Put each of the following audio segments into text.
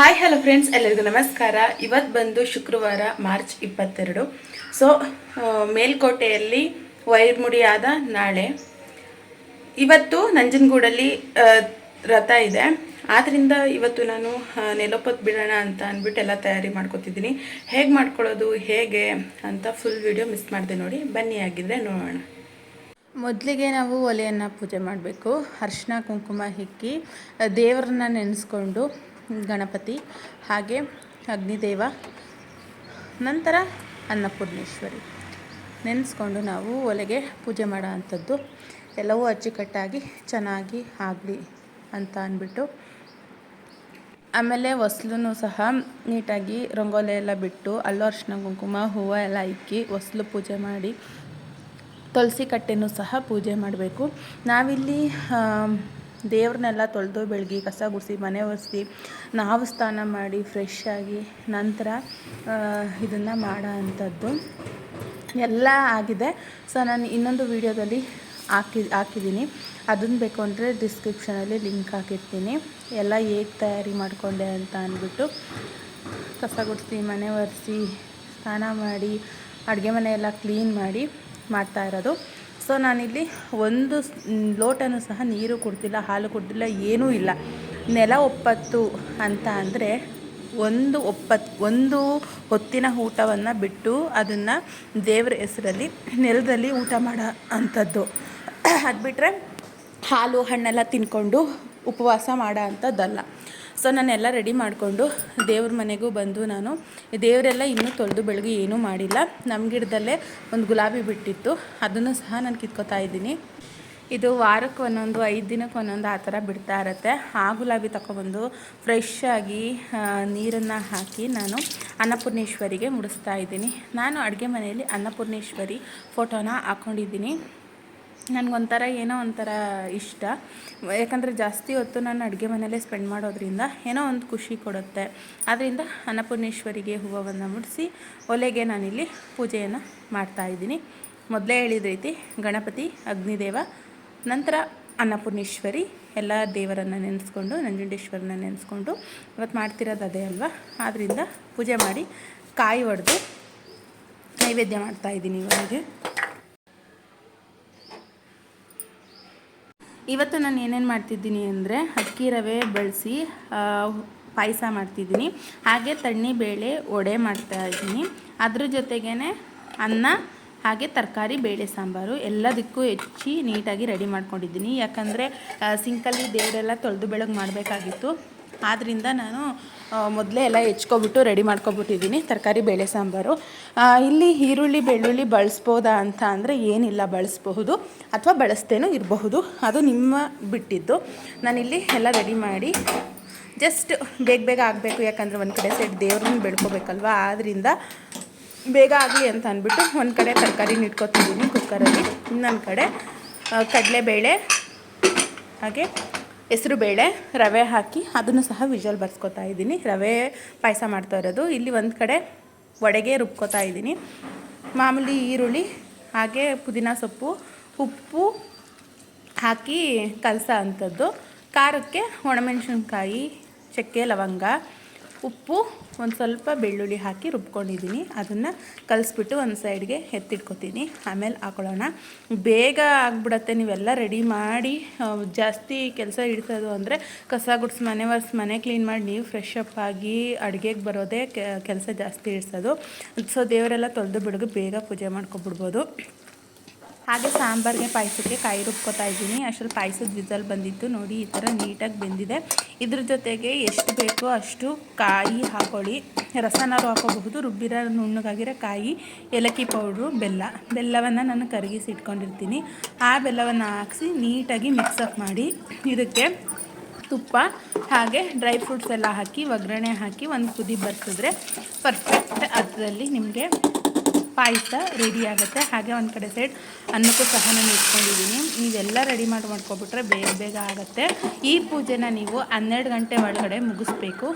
Hi hello friends ಎಲ್ಲರಿಗೂ ನಮಸ್ಕಾರ. ಇವತ್ತು ಬಂದು ಶುಕ್ರವಾರ ಮಾರ್ಚ್ ಇಪ್ಪತ್ತೆರಡು. ಸೊ ಮೇಲ್ಕೋಟೆಯಲ್ಲಿ ವೈರ್ಮುಡಿಯಾದ ನಾಳೆ. ಇವತ್ತು ನಂಜನಗೂಡಲ್ಲಿ ರಥ ಇದೆ. ಆದ್ದರಿಂದ ಇವತ್ತು ನಾನು ನೆಲೊಪ್ಪತ್ತು ಬಿಡೋಣ ಅಂತ ಅಂದ್ಬಿಟ್ಟು ಎಲ್ಲ ತಯಾರಿ ಮಾಡ್ಕೊತಿದ್ದೀನಿ. ಹೇಗೆ ಮಾಡ್ಕೊಳ್ಳೋದು, ಹೇಗೆ ಅಂತ ಫುಲ್ ವಿಡಿಯೋ ಮಿಸ್ ಮಾಡಿದೆ ನೋಡಿ. ಬನ್ನಿ ಆಗಿದ್ರೆ ನೋಡೋಣ. ಮೊದಲಿಗೆ ನಾವು ಒಲೆಯನ್ನು ಪೂಜೆ ಮಾಡಬೇಕು. ಅರ್ಶಿನ, ಕುಂಕುಮ ಹಿಕ್ಕಿ ದೇವರನ್ನ ನೆನೆಸ್ಕೊಂಡು ಗಣಪತಿ, ಹಾಗೆ ಅಗ್ನಿದೇವ, ನಂತರ ಅನ್ನಪೂರ್ಣೇಶ್ವರಿ. ನೆನೆಸ್ಕೊಂಡು ನಾವು ಒಲೆಗೆ ಪೂಜೆ ಮಾಡೋ ಅಂಥದ್ದು ಎಲ್ಲವೂ ಅಚ್ಚುಕಟ್ಟಾಗಿ, ಚೆನ್ನಾಗಿ ಆಗಲಿ ಅಂತ ಅಂದ್ಬಿಟ್ಟು, ಆಮೇಲೆ ಹೊಸ್ಲೂ ಸಹ ನೀಟಾಗಿ ರಂಗೋಲೆ ಎಲ್ಲ ಬಿಟ್ಟು, ಅಲ್ಲೂ ಅರ್ಶಿನ ಕುಂಕುಮ, ಹೂವು ಎಲ್ಲ ಇಕ್ಕಿ ಹೊಸ್ಲು ಪೂಜೆ ಮಾಡಿ, ತುಳಸಿ ಕಟ್ಟೆನೂ ಸಹ ಪೂಜೆ ಮಾಡಬೇಕು. ನಾವಿಲ್ಲಿ ದೇವ್ರನ್ನೆಲ್ಲ ತೊಳೆದು ಬೆಳಗಿ ಕಸ ಗುಡಿಸಿ, ಮನೆ ಒರೆಸಿ, ನಾವು ಸ್ನಾನ ಮಾಡಿ ಫ್ರೆಶ್ ಆಗಿ ನಂತರ ಇದನ್ನು ಮಾಡೋ ಅಂಥದ್ದು ಎಲ್ಲ ಆಗಿದೆ. ಸೊ ನಾನು ಇನ್ನೊಂದು ವೀಡಿಯೋದಲ್ಲಿ ಹಾಕಿ, ಹಾಕಿದ್ದೀನಿ. ಅದನ್ನು ಬೇಕು ಅಂದರೆ ಡಿಸ್ಕ್ರಿಪ್ಷನಲ್ಲಿ ಲಿಂಕ್ ಹಾಕಿರ್ತೀನಿ. ಎಲ್ಲ ಹೇಗೆ ತಯಾರಿ ಮಾಡಿಕೊಂಡೆ ಅಂತ ಅಂದ್ಬಿಟ್ಟು ಕಸ ಗುಡಿಸಿ, ಮನೆ ಒರೆಸಿ, ಸ್ನಾನ ಮಾಡಿ, ಅಡುಗೆ ಮನೆಯೆಲ್ಲ ಕ್ಲೀನ್ ಮಾಡಿ ಮಾಡ್ತಾ ಇರೋದು. ಸೊ ನಾನಿಲ್ಲಿ ಒಂದು ಲೋಟನೂ ಸಹ ನೀರು ಕೊಡ್ತಿಲ್ಲ ಹಾಲು ಕೊಡ್ತಿಲ್ಲ ಏನೂ ಇಲ್ಲ. ನೆಲ ಒಪ್ಪತ್ತು ಅಂತ ಅಂದರೆ ಒಂದು ಒಪ್ಪತ್ತು ಒಂದು ಹೊತ್ತಿನ ಊಟವನ್ನು ಬಿಟ್ಟು ಅದನ್ನು ದೇವರ ಹೆಸರಲ್ಲಿ ನೆಲದಲ್ಲಿ ಊಟ ಮಾಡೋ ಅಂಥದ್ದು ಅದು ಬಿಟ್ಟರೆ ಹಾಲು ಹಣ್ಣೆಲ್ಲ ತಿನ್ಕೊಂಡು ಉಪವಾಸ ಮಾಡೋ ಅಂಥದ್ದಲ್ಲ ಸೊ ನಾನೆಲ್ಲ ರೆಡಿ ಮಾಡಿಕೊಂಡು ದೇವ್ರ ಮನೆಗೂ ಬಂದು ನಾನು, ದೇವರೆಲ್ಲ ಇನ್ನೂ ತೊಳೆದು ಬೆಳಗ್ಗೆ ಏನೂ ಮಾಡಿಲ್ಲ. ನಮ್ಮ ಗಿಡದಲ್ಲೇ ಒಂದು ಗುಲಾಬಿ ಬಿಟ್ಟಿತ್ತು. ಅದನ್ನು ಸಹ ನಾನು ಕಿತ್ಕೋತಾ ಇದ್ದೀನಿ. ಇದು ವಾರಕ್ಕೆ ಒಂದೊಂದು, ಐದು ದಿನಕ್ಕೆ ಒಂದೊಂದು ಆ ಥರ ಬಿಡ್ತಾ ಇರುತ್ತೆ. ಆ ಗುಲಾಬಿ ತಗೊಬಂದು ಫ್ರೆಶ್ ಆಗಿ ನೀರನ್ನು ಹಾಕಿ ನಾನು ಅನ್ನಪೂರ್ಣೇಶ್ವರಿಗೆ ಮುಡಿಸ್ತಾ ಇದ್ದೀನಿ. ನಾನು ಅಡುಗೆ ಮನೆಯಲ್ಲಿ ಅನ್ನಪೂರ್ಣೇಶ್ವರಿ ಫೋಟೋನ ಹಾಕ್ಕೊಂಡಿದ್ದೀನಿ ನನಗೊಂಥರ ಏನೋ ಒಂಥರ ಇಷ್ಟ. ಯಾಕಂದರೆ ಜಾಸ್ತಿ ಹೊತ್ತು ನಾನು ಅಡುಗೆ ಮನೆಯಲ್ಲೇ ಸ್ಪೆಂಡ್ ಮಾಡೋದ್ರಿಂದ ಏನೋ ಒಂದು ಖುಷಿ ಕೊಡುತ್ತೆ. ಆದ್ದರಿಂದ ಅನ್ನಪೂರ್ಣೇಶ್ವರಿಗೆ ಹೂವನ್ನು ಮುಡಿಸಿ ಒಲೆಗೆ ನಾನಿಲ್ಲಿ ಪೂಜೆಯನ್ನು ಮಾಡ್ತಾಯಿದ್ದೀನಿ ಮೊದಲೇ ಹೇಳಿದ ರೀತಿ ಗಣಪತಿ, ಅಗ್ನಿದೇವ, ನಂತರ ಅನ್ನಪೂರ್ಣೇಶ್ವರಿ, ಎಲ್ಲ ದೇವರನ್ನು ನೆನೆಸ್ಕೊಂಡು ನಂಜುಂಡೇಶ್ವರನ ನೆನೆಸ್ಕೊಂಡು ಇವತ್ತು ಮಾಡ್ತಿರೋದು ಅದೇ ಅಲ್ವಾ? ಆದ್ದರಿಂದ ಪೂಜೆ ಮಾಡಿ ಕಾಯಿ ಒಡೆದು ನೈವೇದ್ಯ ಮಾಡ್ತಾಯಿದ್ದೀನಿ ಇವರಿಗೆ ಇವತ್ತು ನಾನು ಏನೇನು ಮಾಡ್ತಿದ್ದೀನಿ ಅಂದರೆ ಅಕ್ಕಿ ರವೆ ಬಳಸಿ ಪಾಯಸ ಮಾಡ್ತಿದ್ದೀನಿ. ಹಾಗೆ ತಣ್ಣಿ ಬೇಳೆ ವಡೆ ಮಾಡ್ತಾ ಇದ್ದೀನಿ. ಅದ್ರ ಜೊತೆಗೇ ಅನ್ನ, ಹಾಗೆ ತರಕಾರಿ, ಬೇಳೆ ಸಾಂಬಾರು ಎಲ್ಲದಕ್ಕೂ ಹೆಚ್ಚಿ ನೀಟಾಗಿ ರೆಡಿ ಮಾಡ್ಕೊಂಡಿದ್ದೀನಿ. ಯಾಕಂದರೆ ಸಿಂಕಲ್ಲಿ ದೇವರೆಲ್ಲ ತೊಳೆದು ಬೆಳಗ್ಗೆ ಮಾಡಬೇಕಾಗಿತ್ತು. ಆದ್ದರಿಂದ ನಾನು ಮೊದಲೇ ಎಲ್ಲ ಹೆಚ್ಕೊಬಿಟ್ಟು ರೆಡಿ ಮಾಡ್ಕೊಬಿಟ್ಟಿದ್ದೀನಿ, ತರಕಾರಿ, ಬೇಳೆ ಸಾಂಬಾರು. ಇಲ್ಲಿ ಈರುಳ್ಳಿ, ಬೆಳ್ಳುಳ್ಳಿ ಬಳಸ್ಬೋದಾ ಅಂತ ಅಂದರೆ ಏನಿಲ್ಲ, ಬಳಸಬಹುದು. ಅಥವಾ ಬಳಸ್ತೇನೂ ಇರಬಹುದು. ಅದು ನಿಮ್ಮ ಬಿಟ್ಟಿದ್ದು. ನಾನಿಲ್ಲಿ ಎಲ್ಲ ರೆಡಿ ಮಾಡಿ, ಜಸ್ಟ್ ಬೇಗ ಬೇಗ ಆಗಬೇಕು, ಯಾಕಂದರೆ ಒಂದು ಕಡೆ ಸೈಡ್ ದೇವ್ರನ್ನ ಬೆಳ್ಕೋಬೇಕಲ್ವಾ ಆದ್ದರಿಂದ ಬೇಗ ಆಗಲಿ ಅಂತ ಅಂದ್ಬಿಟ್ಟು ಒಂದು ಕಡೆ ತರಕಾರಿ ಇಟ್ಕೊತಿದ್ದೀನಿ ಕುಕ್ಕರಲ್ಲಿ ಇನ್ನೊಂದು ಕಡೆ ಕಡಲೆಬೇಳೆ, ಹಾಗೆ ಹೆಸರು ಬೇಳೆ, ರವೆ ಹಾಕಿ ಅದನ್ನು ಸಹ ವಿಜುವಲ್ ಬರ್ಸ್ಕೊತಾ ಇದ್ದೀನಿ. ರವೆ ಪಾಯಸ ಮಾಡ್ತಾ ಇರೋದು. ಇಲ್ಲಿ ಒಂದು ಕಡೆ ವಡೆಗೆ ರುಬ್ಕೋತಾ ಇದ್ದೀನಿ. ಮಾಮೂಲಿ ಈರುಳ್ಳಿ, ಹಾಗೆ ಪುದೀನ ಸೊಪ್ಪು, ಉಪ್ಪು ಹಾಕಿ ಕಲಸ ಅಂಥದ್ದು. ಖಾರಕ್ಕೆ ಒಣಮೆಣಸಿನ್ಕಾಯಿ, ಚಕ್ಕೆ, ಲವಂಗ. ಉಪ್ಪು ಒಂದು ಸ್ವಲ್ಪ ಬೆಳ್ಳುಳ್ಳಿ ಹಾಕಿ ರುಬ್ಕೊಂಡಿದ್ದೀನಿ ಅದನ್ನು ಕಲಿಸ್ಬಿಟ್ಟು ಒಂದು ಸೈಡ್ಗೆ ಎತ್ತಿಟ್ಕೊತೀನಿ. ಆಮೇಲೆ ಹಾಕೊಳ್ಳೋಣ. ಬೇಗ ಆಗ್ಬಿಡತ್ತೆ. ನೀವೆಲ್ಲ ರೆಡಿ ಮಾಡಿ ಜಾಸ್ತಿ ಕೆಲಸ ಹಿಡಿಸೋದು ಅಂದರೆ ಕಸ ಗುಡ್ಸಿ, ಮನೆ ವರ್ಸ್ ಮನೆ ಕ್ಲೀನ್ ಮಾಡಿ ನೀವು ಫ್ರೆಶ್ ಅಪ್ ಆಗಿ ಅಡುಗೆಗೆ ಬರೋದೇ ಕೆಲಸ ಜಾಸ್ತಿ ಇಡ್ಸೋದು ಸೊ ದೇವರೆಲ್ಲ ತೊಳೆದು ಬಿಡಗು ಬೇಗ ಪೂಜೆ ಮಾಡ್ಕೊಬಿಡ್ಬೋದು ಹಾಗೆ ಸಾಂಬಾರಿಗೆ ಪಾಯಸಕ್ಕೆ ಕಾಯಿ ರುಬ್ಕೋತಾ ಇದ್ದೀನಿ. ಅಷ್ಟರಲ್ಲಿ ಪಾಯಸದ ವಿಸಲ್ ಬಂದಿತ್ತು. ನೋಡಿ, ಈ ಥರ ನೀಟಾಗಿ ಬೆಂದಿದೆ. ಇದ್ರ ಜೊತೆಗೆ ಎಷ್ಟು ಬೇಕೋ ಅಷ್ಟು ಕಾಯಿ ಹಾಕೊಳ್ಳಿ. ರಸನಾರು ಹಾಕೋಬಹುದು. ರುಬ್ಬಿರೋ ನುಣ್ಣಗಾಗಿರೋ ಕಾಯಿ, ಏಲಕ್ಕಿ ಪೌಡ್ರು, ಬೆಲ್ಲ. ಬೆಲ್ಲವನ್ನು ನಾನು ಕರಗಿಸಿ ಇಟ್ಕೊಂಡಿರ್ತೀನಿ. ಆ ಬೆಲ್ಲವನ್ನು ಹಾಕಿಸಿ ನೀಟಾಗಿ ಮಿಕ್ಸಪ್ ಮಾಡಿ ಇದಕ್ಕೆ ತುಪ್ಪ, ಹಾಗೆ ಡ್ರೈ ಫ್ರೂಟ್ಸ್ ಎಲ್ಲ ಹಾಕಿ, ಒಗ್ಗರಣೆ ಹಾಕಿ ಒಂದು ಕುದಿ ಬರ್ತಿದ್ರೆ ಪರ್ಫೆಕ್ಟ್ ಅದರಲ್ಲಿ ನಿಮಗೆ ಪಾಯಸ ರೆಡಿ ಆಗುತ್ತೆ. ಹಾಗೆ ಒಂದು ಕಡೆ ಸೈಡ್ ಅನ್ನಕ್ಕೂ ಸಹ ನಾನು ಇಟ್ಕೊಂಡಿದ್ದೀನಿ ನೀವೆಲ್ಲ ರೆಡಿ ಮಾಡಿ, ಮಾಡ್ಕೊಬಿಟ್ರೆ ಬೇಗ ಬೇಗ ಆಗುತ್ತೆ. ಈ ಪೂಜೆನ ನೀವು ಹನ್ನೆರಡು ಗಂಟೆ ಒಳಗಡೆ ಮುಗಿಸ್ಬೇಕು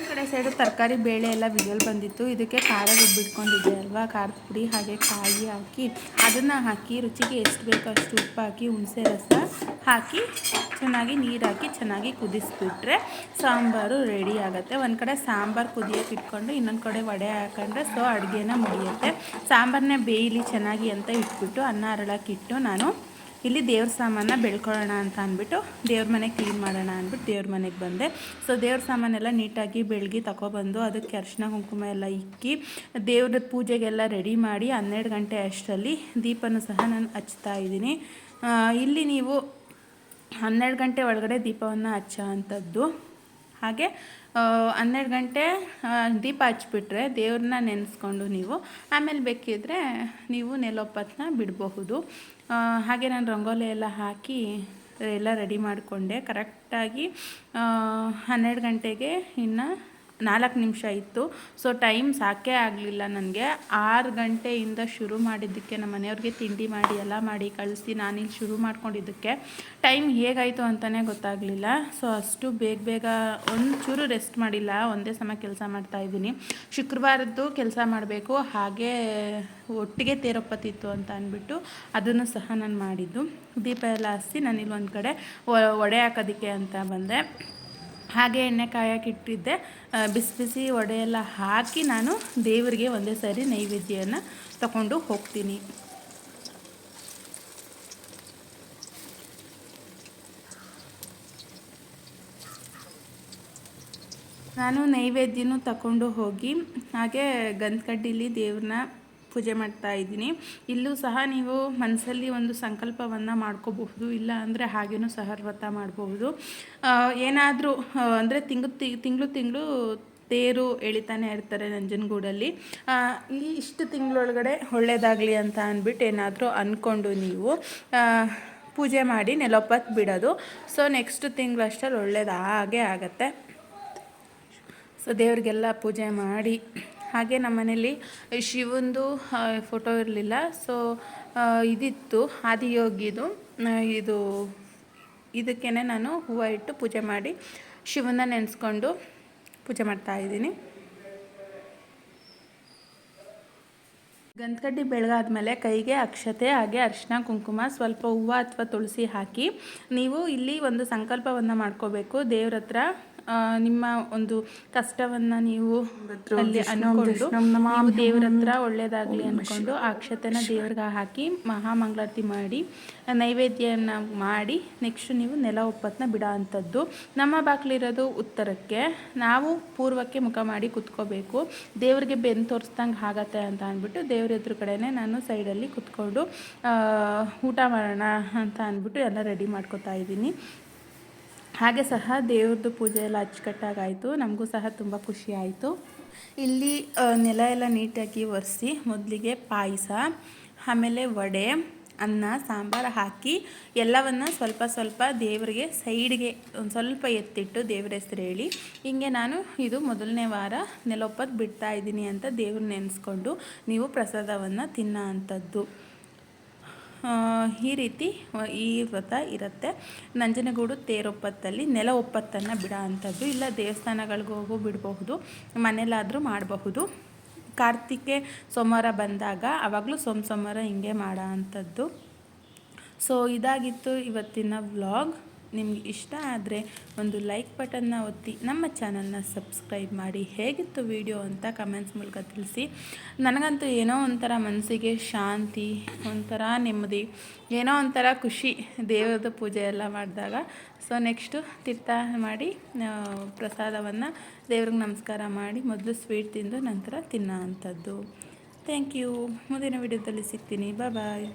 ಈ ಕಡೆ ಸೈಡ್ ತರಕಾರಿ ಬೇಳೆ ಎಲ್ಲ ವಿಜಲ್ ಬಂದಿತ್ತು. ಇದಕ್ಕೆ ಖಾರ ರುಬ್ಬಿಟ್ಕೊಂಡಿದ್ದೆ ಅಲ್ವಾ? ಖಾರದ ಪುಡಿ ಹಾಗೆ ಕಾಯಿ ಹಾಕಿ, ಅದನ್ನು ಹಾಕಿ ರುಚಿಗೆ ಎಷ್ಟು ಬೇಕೋ ಅಷ್ಟು ಉಪ್ಪು ಹಾಕಿ, ಹುಣಸೆ ರಸ ಹಾಕಿ, ಚೆನ್ನಾಗಿ ನೀರು ಹಾಕಿ, ಚೆನ್ನಾಗಿ ಕುದಿಸ್ಬಿಟ್ರೆ ಸಾಂಬಾರು ರೆಡಿ ಆಗುತ್ತೆ. ಒಂದು ಕಡೆ ಸಾಂಬಾರು ಕುದಿಯೋಕೆ ಇಟ್ಕೊಂಡು, ಇನ್ನೊಂದು ಕಡೆ ವಡೆ ಹಾಕೊಂಡ್ರೆ ಸೊ ಅಡುಗೆನ ಮುಗಿಯುತ್ತೆ. ಸಾಂಬಾರನ್ನ ಬೇಯಲಿ ಚೆನ್ನಾಗಿ ಅಂತ ಇಟ್ಬಿಟ್ಟು, ಅನ್ನ ಅರಳಕ್ಕಿಟ್ಟು ನಾನು ಇಲ್ಲಿ ದೇವ್ರ ಸಾಮಾನ ಬೆಳ್ಕೊಳ್ಳೋಣ ಅಂತ ಅಂದ್ಬಿಟ್ಟು ದೇವ್ರ ಮನೆ ಕ್ಲೀನ್ ಮಾಡೋಣ ಅಂದ್ಬಿಟ್ಟು ದೇವ್ರ ಮನೆಗೆ ಬಂದೆ. ಸೊ ದೇವ್ರ ಸಾಮಾನೆಲ್ಲ ನೀಟಾಗಿ ಬೆಳಗ್ಗೆ ತಗೊಬಂದು ಅದಕ್ಕೆ ಅರ್ಶಿನ, ಕುಂಕುಮ ಎಲ್ಲ ಇಕ್ಕಿ, ದೇವ್ರ ಪೂಜೆಗೆಲ್ಲ ರೆಡಿ ಮಾಡಿ ಹನ್ನೆರಡು ಗಂಟೆ ಅಷ್ಟರಲ್ಲಿ ದೀಪನೂ ಸಹ ನಾನು ಹಚ್ತಾ ಇದ್ದೀನಿ. ಇಲ್ಲಿ ನೀವು ಹನ್ನೆರಡು ಗಂಟೆ ಒಳಗಡೆ ದೀಪವನ್ನು ಹಚ್ಚೋ ಅಂಥದ್ದು ಹಾಗೆ ಹನ್ನೆರಡು ಗಂಟೆ ದೀಪ ಹಚ್ಬಿಟ್ರೆ ದೇವ್ರನ್ನ ನೆನೆಸ್ಕೊಂಡು ನೀವು ಆಮೇಲೆ ಬೇಕಿದ್ರೆ ನೀವು ನೆಲೊಪ್ಪತ್ತನ್ನ ಬಿಡಬಹುದು. ಹಾಗೆ ನಾನು ರಂಗೋಲಿ ಎಲ್ಲ ಹಾಕಿ ಎಲ್ಲ ರೆಡಿ ಮಾಡಿಕೊಂಡೆ. ಕರೆಕ್ಟಾಗಿ ಹನ್ನೆರಡು ಗಂಟೆಗೆ ಇನ್ನು ನಾಲ್ಕು ನಿಮಿಷ ಇತ್ತು. ಸೊ ಟೈಮ್ ಸಾಕೇ ಆಗಲಿಲ್ಲ ನನಗೆ. ಆರು ಗಂಟೆಯಿಂದ ಶುರು ಮಾಡಿದ್ದಕ್ಕೆ ನಮ್ಮ ಮನೆಯವ್ರಿಗೆ ತಿಂಡಿ ಮಾಡಿ, ಎಲ್ಲ ಮಾಡಿ ಕಳಿಸಿ ನಾನಿಲ್ಲಿ ಶುರು ಮಾಡ್ಕೊಂಡಿದ್ದಕ್ಕೆ. ಟೈಮ್ ಹೇಗಾಯಿತು ಅಂತಲೇ ಗೊತ್ತಾಗಲಿಲ್ಲ. ಸೊ ಅಷ್ಟು ಬೇಗ ಬೇಗ ಒಂಚೂರು ರೆಸ್ಟ್ ಮಾಡಿಲ್ಲ. ಒಂದೇ ಸಮ ಕೆಲಸ ಮಾಡ್ತಾಯಿದ್ದೀನಿ ಶುಕ್ರವಾರದ್ದು ಕೆಲಸ ಮಾಡಬೇಕು. ಹಾಗೆ ಒಟ್ಟಿಗೆ ತೇರೊಪ್ಪತ್ತಿತ್ತು ಅಂತ ಅಂದ್ಬಿಟ್ಟು ಅದನ್ನು ಸಹ ನಾನು ಮಾಡಿದ್ದು. ದೀಪ ಎಲ್ಲ ಹಸಿ ನಾನಿಲ್ಲಿ ಒಂದು ಕಡೆ ಒಡೆ ಹಾಕೋದಕ್ಕೆ ಅಂತ ಬಂದೆ. ಹಾಗೆ ಎಣ್ಣೆ ಕಾಯಕ್ಕೆ ಇಟ್ಟಿದ್ದೆ. ಬಿಸಿ ಬಿಸಿ ಒಡೆಯೆಲ್ಲ ಹಾಕಿ ನಾನು ದೇವರಿಗೆ ಒಂದೇ ಸಾರಿ ನೈವೇದ್ಯವನ್ನು ತಗೊಂಡು ಹೋಗ್ತೀನಿ. ನಾನು ನೈವೇದ್ಯನೂ ತಗೊಂಡು ಹೋಗಿ ಹಾಗೆ ಗಂಧಕಡ್ಡಿಲಿ ದೇವ್ರನ್ನ ಪೂಜೆ ಮಾಡ್ತಾ ಇದ್ದೀನಿ. ಇಲ್ಲೂ ಸಹ ನೀವು ಮನಸ್ಸಲ್ಲಿ ಒಂದು ಸಂಕಲ್ಪವನ್ನು ಮಾಡ್ಕೋಬಹುದು, ಇಲ್ಲ ಅಂದರೆ ಹಾಗೇನೂ ಸಹ ವ್ರತ ಮಾಡಬಹುದು. ಏನಾದರೂ ಅಂದರೆ ತಿಂಗಳು ತಿಂಗಳು ತಿಂಗಳು ತೇರು ಎಳಿತಾನೆ ಇರ್ತಾರೆ ನಂಜನಗೂಡಲ್ಲಿ. ಈ ಇಷ್ಟು ತಿಂಗಳೊಳಗಡೆ ಒಳ್ಳೆಯದಾಗಲಿ ಅಂತ ಅಂದ್ಬಿಟ್ಟು ಏನಾದರೂ ಅಂದ್ಕೊಂಡು ನೀವು ಪೂಜೆ ಮಾಡಿ ನೆಲೊಪ್ಪತ್ತು ಬಿಡೋದು. ಸೊ ನೆಕ್ಸ್ಟ್ ತಿಂಗಳು ಅಷ್ಟರಲ್ಲಿ ಒಳ್ಳೇದು ಹಾಗೆ ಆಗತ್ತೆ. ಸೊ ದೇವ್ರಿಗೆಲ್ಲ ಪೂಜೆ ಮಾಡಿ. ಹಾಗೆ ನಮ್ಮ ಮನೇಲಿ ಶಿವಂದು ಫೋಟೋ ಇರಲಿಲ್ಲ. ಸೊ ಇದಿತ್ತು ಆದಿಯೋಗಿದು. ಇದು ಇದಕ್ಕೇ ನಾನು ಹೂವು ಇಟ್ಟು ಪೂಜೆ ಮಾಡಿ ಶಿವನ ನೆನೆಸ್ಕೊಂಡು ಪೂಜೆ ಮಾಡ್ತಾ ಇದ್ದೀನಿ. ಗಂಧಕಡ್ಡಿ ಬೆಳಗಾದ್ಮೇಲೆ ಕೈಗೆ ಅಕ್ಷತೆ, ಹಾಗೆ ಅರಿಶಿನ, ಕುಂಕುಮ, ಸ್ವಲ್ಪ ಹೂವು ಅಥವಾ ತುಳಸಿ ಹಾಕಿ ನೀವು ಇಲ್ಲಿ ಒಂದು ಸಂಕಲ್ಪವನ್ನು ಮಾಡ್ಕೋಬೇಕು. ದೇವ್ರ ಹತ್ರ ನಿಮ್ಮ ಒಂದು ಕಷ್ಟವನ್ನ ನೀವು ಅಲ್ಲಿ ಅನ್ಕೊಂಡು ನೀವು ದೇವ್ರ ಹತ್ರ ಒಳ್ಳೇದಾಗಲಿ ಅಂದ್ಕೊಂಡು ಅಕ್ಷತೆನ ದೇವ್ರಿಗೆ ಹಾಕಿ ಮಹಾಮಂಗಳಾರತಿ ಮಾಡಿ ನೈವೇದ್ಯನ ಮಾಡಿ ನೆಕ್ಸ್ಟ್ ನೀವು ನೆಲ ಒಪ್ಪತ್ತನ್ನ ಬಿಡೋ ಅಂಥದ್ದು. ನಮ್ಮ ಬಾಗಿಲಿರೋದು ಉತ್ತರಕ್ಕೆ. ನಾವು ಪೂರ್ವಕ್ಕೆ ಮುಖ ಮಾಡಿ ಕುತ್ಕೋಬೇಕು. ದೇವ್ರಿಗೆ ಬೆನ್ನು ತೋರಿಸ್ದಂಗೆ ಆಗತ್ತೆ ಅಂತ ಅಂದ್ಬಿಟ್ಟು ದೇವ್ರ ಎದುರು ಕಡೆನೇ ನಾನು ಸೈಡಲ್ಲಿ ಕುತ್ಕೊಂಡು ಊಟ ಮಾಡೋಣ ಅಂತ ಅಂದ್ಬಿಟ್ಟು ಎಲ್ಲ ರೆಡಿ ಮಾಡ್ಕೋತಾ ಇದ್ದೀನಿ. ಹಾಗೆ ಸಹ ದೇವ್ರದ್ದು ಪೂಜೆ ಎಲ್ಲ ಅಚ್ಚುಕಟ್ಟಾಗಾಯಿತು. ನಮಗೂ ಸಹ ತುಂಬ ಖುಷಿ ಆಯಿತು. ಇಲ್ಲಿ ನೆಲ ಎಲ್ಲ ನೀಟಾಗಿ ಒರೆಸಿ ಮೊದಲಿಗೆ ಪಾಯಸ, ಆಮೇಲೆ ವಡೆ, ಅನ್ನ, ಸಾಂಬಾರು ಹಾಕಿ ಎಲ್ಲವನ್ನು ಸ್ವಲ್ಪ ಸ್ವಲ್ಪ ದೇವರಿಗೆ ಸೈಡ್ಗೆ ಒಂದು ಸ್ವಲ್ಪ ಎತ್ತಿಟ್ಟು ದೇವ್ರ ಹೆಸರು ಹೇಳಿ, ಹಿಂಗೆ ನಾನು ಇದು ಮೊದಲನೇ ವಾರ ನೆಲೊಪ್ಪತ್ತು ಬಿಡ್ತಾ ಇದ್ದೀನಿ ಅಂತ ದೇವ್ರ ನೆನೆಸ್ಕೊಂಡು ನೀವು ಪ್ರಸಾದವನ್ನು ತಿನ್ನೋ ಅಂಥದ್ದು ಈ ರೀತಿ ಈ ವ್ರತ ಇರುತ್ತೆ. ನಂಜನಗೂಡು ತೇರೊಪ್ಪತ್ತಲ್ಲಿ ನೆಲ ಒಪ್ಪತ್ತನ್ನು ಬಿಡೋ ಅಂಥದ್ದು ಇಲ್ಲ ದೇವಸ್ಥಾನಗಳಿಗೋಗೂ ಬಿಡಬಹುದು ಮನೇಲಾದರೂ ಮಾಡಬಹುದು. ಕಾರ್ತಿಕೆ ಸೋಮವಾರ ಬಂದಾಗ ಆವಾಗಲೂ ಸೋಮ ಸೋಮವಾರ ಹಿಂಗೆ ಮಾಡೋ ಅಂಥದ್ದು ಸೊ ಇದಾಗಿತ್ತು ಇವತ್ತಿನ ವ್ಲಾಗ್ ನಿಮ್ಗೆ ಇಷ್ಟ ಆದರೆ ಒಂದು ಲೈಕ್ ಬಟನ್ನ ಒತ್ತಿ ನಮ್ಮ ಚಾನಲ್ನ ಸಬ್ಸ್ಕ್ರೈಬ್ ಮಾಡಿ. ಹೇಗಿತ್ತು ವಿಡಿಯೋ ಅಂತ ಕಮೆಂಟ್ಸ್ ಮೂಲಕ ತಿಳಿಸಿ. ನನಗಂತೂ ಏನೋ ಒಂಥರ ಮನಸ್ಸಿಗೆ ಶಾಂತಿ, ಒಂಥರ ನೆಮ್ಮದಿ, ಏನೋ ಒಂಥರ ಖುಷಿ ದೇವರದ ಪೂಜೆ ಎಲ್ಲ ಮಾಡಿದಾಗ. ಸೊ ನೆಕ್ಸ್ಟು ತೀರ್ಥ ಮಾಡಿ ಪ್ರಸಾದವನ್ನು ದೇವ್ರಿಗೆ ನಮಸ್ಕಾರ ಮಾಡಿ ಮೊದಲು ಸ್ವೀಟ್ ತಿಂದು ನಂತರ ತಿನ್ನೋ ಅಂಥದ್ದು. ಥ್ಯಾಂಕ್ ಯು ಮುಂದಿನ ವಿಡಿಯೋದಲ್ಲಿ ಸಿಗ್ತೀನಿ. ಬಾಯ್